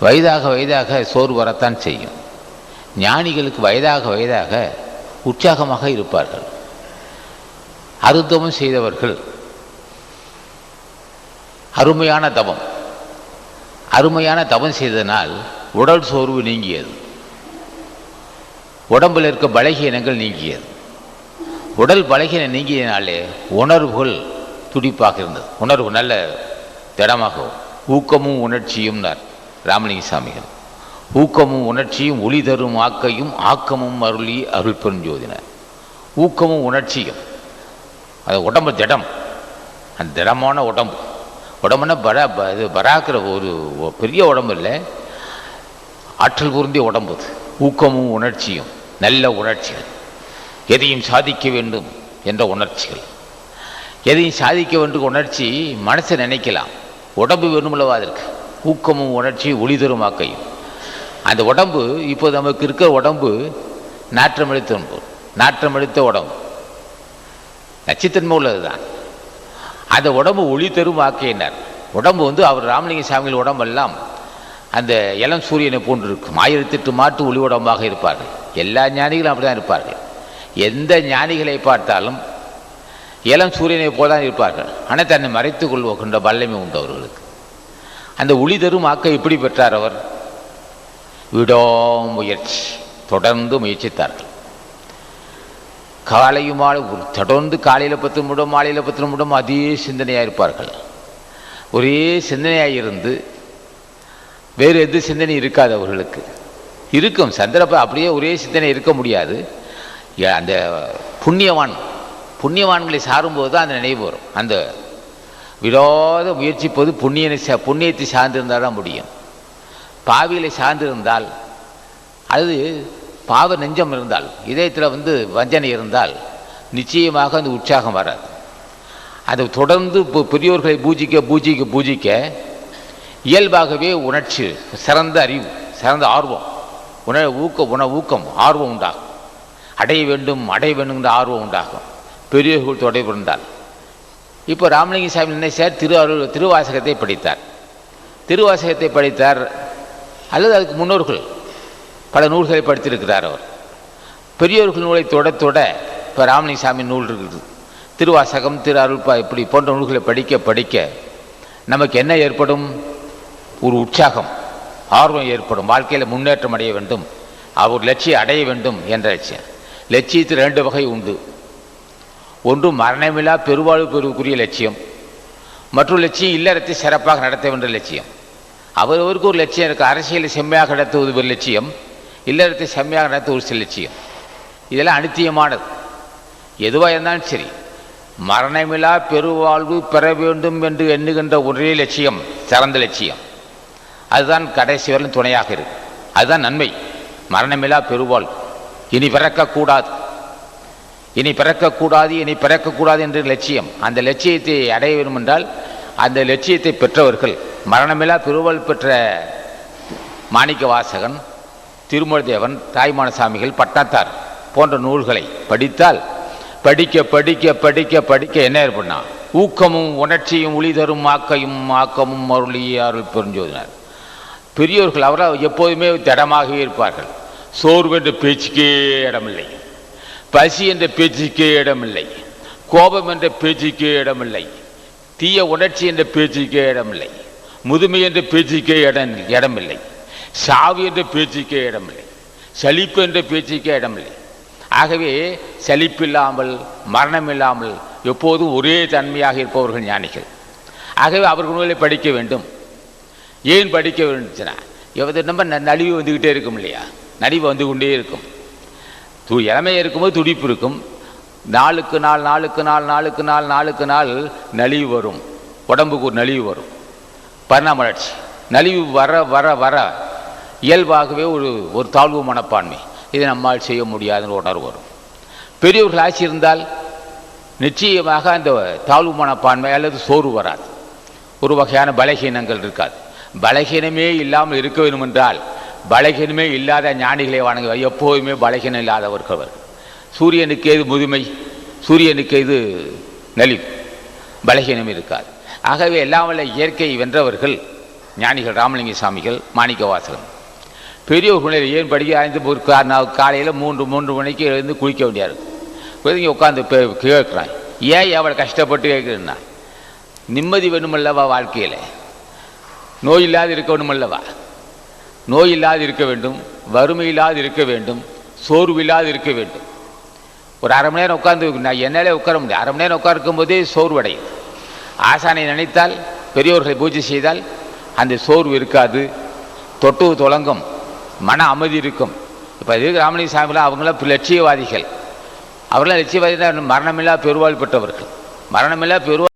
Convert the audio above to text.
வயதாக வயதாக சோறு வரத்தான் செய்யும். ஞானிகளுக்கு வயதாக வயதாக உற்சாகமாக இருப்பார்கள். அருத்தமும் செய்தவர்கள். அருமையான தவம் அருமையான தவம் செய்ததனால் உடல் சோர்வு நீங்கியது. உடம்பில் இருக்க பலகீனங்கள் நீங்கியது. உடல் பலகீனம் நீங்கியதினாலே உணர்வுகள் துடிப்பாக இருந்தது. உணர்வு நல்ல திடமாகவும் ஊக்கமும் உணர்ச்சியும்னார் ராமலிங்க சாமிகள். ஊக்கமும் உணர்ச்சியும் ஒளி தரும் ஆக்கையும் ஆக்கமும் அருளி அருள் பெருஞ்சோதினர் ஊக்கமும் உணர்ச்சியும். அது உடம்பு திடம். அந்த திடமான உடம்பு. உடம்புனா பரா ப- இது பராக்கிற ஒரு பெரிய உடம்பு இல்லை. ஆற்றல் பொருந்திய உடம்பு அது. ஊக்கமும் உணர்ச்சியும். நல்ல உணர்ச்சிகள். எதையும் சாதிக்க வேண்டும் என்ற உணர்ச்சிகள். எதையும் சாதிக்க வேண்டும் உணர்ச்சி மனசை நினைக்கலாம். உடம்பு வேணுமல்லவா அதற்கு? ஊக்கமும் உணர்ச்சியும் ஒளி தரும் ஆக்கையும் அந்த உடம்பு இப்போ நமக்கு இருக்கிற உடம்பு நாற்றமளித்த உடம்பு நாற்றமளித்த உடம்பு. நச்சுத்தன்மை உள்ளது தான். அந்த உடம்பு ஒளி தரும் ஆக்கையினார் உடம்பு வந்து அவர் ராமலிங்க சாமிகள் உடம்பெல்லாம் அந்த இளம் சூரியனை போன்று இருக்கும் ஆயிரத்தெட்டு மாட்டு ஒளி உடம்பாக இருப்பார்கள். எல்லா ஞானிகளும் அப்படிதான் இருப்பார்கள். எந்த ஞானிகளை பார்த்தாலும் இளம் சூரியனை போல தான் இருப்பார்கள். ஆனால் தன்னை மறைத்துக் கொண்ட வல்லமை உண்டு அவர்களுக்கு. அந்த ஒளி தரும் ஆக்கை எப்படி பெற்றார் அவர்? விடாமுயற்சி தொடர்ந்து முயற்சித்தார்கள். காலையும் மாலை தொடர்ந்து காலையில் பத்து நிமிடம் மாலையில் பத்து நிமிடம் அதே சிந்தனையாக இருப்பார்கள். ஒரே சிந்தனையாக இருந்து வேறு எந்த சிந்தனை இருக்காது அவர்களுக்கு. இருக்கும் சந்திரப்ப அப்படியே ஒரே சிந்தனை இருக்க முடியாது. அந்த புண்ணியவான் புண்ணியவான்களை சாரும்போது தான் அந்த நினைவு வரும். அந்த விடாத முயற்சிப்பது புண்ணியனை சா- புண்ணியத்தை சார்ந்திருந்தால் தான் முடியும். பாவிகளை சார்ந்திருந்தால் அது பாவ நெஞ்சம் இருந்தால் இதயத்தில் வந்து வஞ்சனை இருந்தால் நிச்சயமாக அந்த உற்சாகம் வராது. அது தொடர்ந்து இப்போ பெரியோர்களை பூஜிக்க பூஜிக்க பூஜிக்க இயல்பாகவே உணர்ச்சி சிறந்த அறிவு சிறந்த ஆர்வம் உண ஊக்க உண ஊக்கம் ஆர்வம் உண்டாகும். அடைய வேண்டும் அடைய வேண்டுங்கிற ஆர்வம் உண்டாகும். பெரியோர்கள் தொடர்பு இருந்தால். இப்போ ராமலிங்க சாமி என்ன சார் திரு திருவாசகத்தை படித்தார். திருவாசகத்தை படித்தார். அல்லது அதுக்கு முன்னோர்கள் பல நூல்களை படித்திருக்கிறார் அவர். பெரியோர்கள் நூலை தொட தொட இப்போ ராமலிங்க சாமி நூல் இருக்குது. திருவாசகம் திரு அருள்பா இப்படி போன்ற நூல்களை படிக்க படிக்க நமக்கு என்ன ஏற்படும்? ஒரு உற்சாகம் ஆர்வம் ஏற்படும். வாழ்க்கையில் முன்னேற்றம் அடைய வேண்டும். அவர் லட்சியம் அடைய வேண்டும் என்ற லட்சியம். லட்சியத்தில் ரெண்டு வகை உண்டு. ஒன்று மரணமில்லா பெருவாழ்வு பெறுவதற்குரிய லட்சியம். மற்றொரு லட்சியம் இல்லறத்தை சிறப்பாக நடத்த வேண்டிய லட்சியம். அவரவருக்கு ஒரு லட்சியம் இருக்கு. அரசியலை செம்மையாக நடத்துவது ஒரு லட்சியம். இல்லறத்தை செம்மையாக நடத்த ஒரு சில லட்சியம். இதெல்லாம் அனித்தியமானது. எதுவாக இருந்தாலும் சரி மரணமில்லா பெருவாழ்வு பெற வேண்டும் என்று எண்ணுகின்ற ஒரே லட்சியம் சிறந்த லட்சியம். அதுதான் கடைசி வரலும் துணையாக இருக்கு. அதுதான் நன்மை. மரணமில்லா பெருவாழ்வு. இனி பிறக்கக்கூடாது. இனி பிறக்கக்கூடாது இனி பிறக்கக்கூடாது என்ற லட்சியம். அந்த லட்சியத்தை அடைய வேண்டும் என்றால் அந்த லட்சியத்தை பெற்றவர்கள் மரணமில்லா பெருவாழ் பெற்ற மாணிக்க வாசகன் திருமூலதேவன் தாய்மான சாமிகள் பட்டத்தார் போன்ற நூல்களை படித்தால் படிக்க படிக்க படிக்க படிக்க என்ன ஏற்படனா ஊக்கமும் உணர்ச்சியும் ஒளி தரும் ஆக்கையும் ஆக்கமும் அருளி அருள் பெருஞ்சோதினார். பெரியோர்கள் அவரால் எப்போதுமே திடமாகவே இருப்பார்கள். சோர்வென்று பேச்சுக்கே இடமில்லை. பசி என்ற பேச்சுக்கே இடமில்லை. கோபம் என்ற பேச்சுக்கே இடமில்லை. தீய உணர்ச்சி என்ற பேச்சுக்கே இடமில்லை. முதுமை என்ற பேச்சுக்கே இடம் இடமில்லை. சாவு என்ற பேச்சுக்கே இடமில்லை. சலிப்பு என்ற பேச்சுக்கே இடமில்லை. ஆகவே சலிப்பில்லாமல் மரணமில்லாமல் எப்போதும் ஒரே தன்மையாக இருப்பவர்கள் ஞானிகள். ஆகவே அவர்கள் நூலை படிக்க வேண்டும். ஏன் படிக்க வேண்டுச்சுன்னா எவது நம்ம ந- நலிவு வந்துக்கிட்டே இருக்கும் இல்லையா? நலிவு வந்து கொண்டே இருக்கும். து இளமை இருக்கும்போது துடிப்பு இருக்கும். நாளுக்கு நாள் நாளுக்கு நாள் நாளுக்கு நாள் நாளுக்கு நாள் நலிவு வரும். உடம்புக்கு ஒரு நலிவு வரும். பரிணாம வளர்ச்சி. நலிவு வர வர வர இயல்பாகவே ஒரு ஒரு தாழ்வு மனப்பான்மை. இதை நம்மால் செய்ய முடியாதுன்னு உணர்வு வரும். பெரியவர்கள் ஆட்சி இருந்தால் நிச்சயமாக அந்த தாழ்வு மனப்பான்மை அல்லது சோர்வு வராது. ஒரு வகையான பலகீனங்கள் இருக்காது. பலகீனமே இல்லாமல் இருக்க வேண்டும் என்றால் பலகீனமே இல்லாத ஞானிகளை வணங்குவார் எப்போதுமே பலகீனம் இல்லாதவர்கள் சூரியனுக்கு எது முதுமை? சூரியனுக்கு எது நலிவு? பலகீனம் இருக்காது. ஆகவே எல்லாம் வல்ல இயற்கை வென்றவர்கள் ஞானிகள் ராமலிங்க சாமிகள் மாணிக்க பெரிய பெரியவர்கள் ஏன் படிக்க ஆய்ந்து ஒரு காலையில் மூன்று மூன்று மணிக்கு எழுந்து குளிக்க வேண்டியாரு. இங்கே உட்காந்து கேட்குறான் ஏன் அவளை கஷ்டப்பட்டு கேட்குறேன்னா? நிம்மதி வேணுமல்லவா வாழ்க்கையில்? நோய் இல்லாது இருக்க வேணுமல்லவா நோய் இல்லாது இருக்க வேண்டும் வறுமை இல்லாது இருக்க வேண்டும் சோர்வு இல்லாது இருக்க வேண்டும். ஒரு அரை மணி நேரம் உட்காந்து நான் என்னாலே உட்கார முடியும் அரை மணி நேரம் உட்கார்க்கும் போதே சோர்வடையும். ஆசானை நினைத்தால் பெரியோர்களை பூஜை செய்தால் அந்த சோர்வு இருக்காது. தொட்டு தொடங்கும் மன அமைதி இருக்கும். இப்போ இது ராமலிங்க சாமிலாம் அவங்களாம் லட்சியவாதிகள். அவர்களாம் லட்சியவாதி தான் மரணமில்லா பெருவாழ் பெற்றவர்கள். மரணமில்லா பெருவாள்